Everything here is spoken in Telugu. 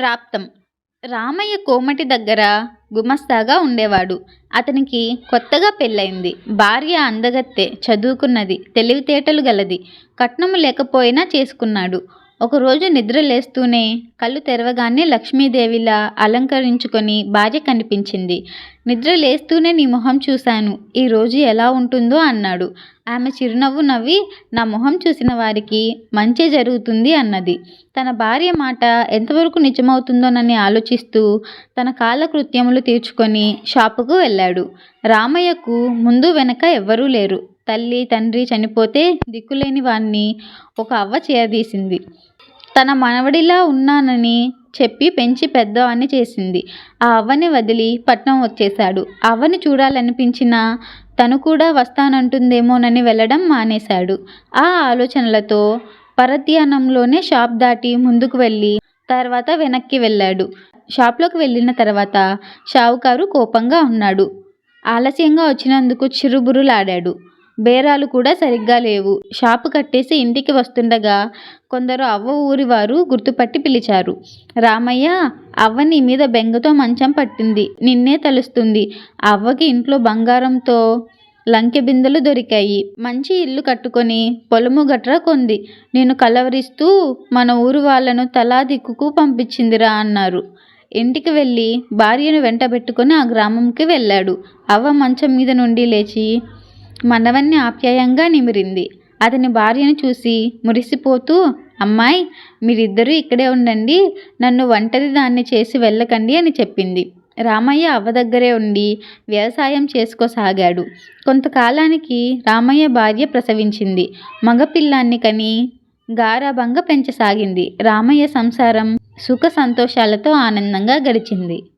ప్రాప్తం. రామయ్య కోమటి దగ్గర గుమస్తాగా ఉండేవాడు. అతనికి కొత్తగా పెళ్ళయింది. భార్య అందగత్తె చదువుకున్నది తెలివితేటలు గలది. కట్నము లేకపోయినా చేసుకున్నాడు. ఒకరోజు నిద్ర లేస్తూనే కళ్ళు తెరవగానే లక్ష్మీదేవిలా అలంకరించుకొని భార్య కనిపించింది. నిద్ర లేస్తూనే నీ మొహం చూశాను. ఈ రోజు ఎలా ఉంటుందో అన్నాడు. ఆమె చిరునవ్వు నవ్వి నా మొహం చూసిన వారికి మంచి జరుగుతుంది అన్నది. తన భార్య మాట ఎంతవరకు నిజమవుతుందోనని ఆలోచిస్తూ తన కాలకృత్యములు తీర్చుకొని షాపుకు వెళ్ళాడు. రామయ్యకు ముందు వెనక ఎవ్వరూ లేరు. తల్లి తండ్రి చనిపోతే దిక్కులేని వాణ్ణి ఒక అవ్వ చేరదీసింది తన మనవడిలా ఉన్నానని చెప్పి పెంచి పెద్దవాణ్ణి చేసింది. ఆ అవ్వని వదిలి పట్నం వచ్చేశాడు. అవ్వని చూడాలనిపించినా తను కూడా వస్తానంటుందేమోనని వెళ్ళడం మానేశాడు. ఆ ఆలోచనలతో పరధ్యానంలోనే షాప్ దాటి ముందుకు వెళ్ళి తర్వాత వెనక్కి వెళ్ళాడు. షాప్లోకి వెళ్ళిన తర్వాత షావుకారు కోపంగా ఉన్నాడు. ఆలస్యంగా వచ్చినందుకు చిరుబురులాడాడు. బేరాలు కూడా సరిగ్గా లేవు. షాపు కట్టేసి ఇంటికి వస్తుండగా కొందరు అవ్వ ఊరి వారు గుర్తుపట్టి పిలిచారు. రామయ్య అవ్వ నీ మీద బెంగతో మంచం పట్టింది. నిన్నే తలుస్తుంది. అవ్వకి ఇంట్లో బంగారంతో లంకె బిందెలు దొరికాయి. మంచి ఇల్లు కట్టుకొని పొలము గట్రా కొంది. నేను కలవరిస్తూ మన ఊరు వాళ్ళను తలా దిక్కుకు పంపించిందిరా అన్నారు. ఇంటికి వెళ్ళి భార్యను వెంటబెట్టుకొని ఆ గ్రామంకి వెళ్ళాడు. అవ్వ మంచం మీద నుండి లేచి మనవన్ని ఆప్యాయంగా నిమిరింది. అతని భార్యను చూసి మురిసిపోతూ అమ్మాయి మీరిద్దరూ ఇక్కడే ఉండండి. నన్ను ఒంటరి దాన్ని చేసి వెళ్ళకండి అని చెప్పింది. రామయ్య అవ్వ దగ్గరే ఉండి వ్యవసాయం చేసుకోసాగాడు. కొంతకాలానికి రామయ్య భార్య ప్రసవించింది. మగపిల్లాన్ని కని గారాభంగా పెంచసాగింది. రామయ్య సంసారం సుఖ సంతోషాలతో ఆనందంగా గడిచింది.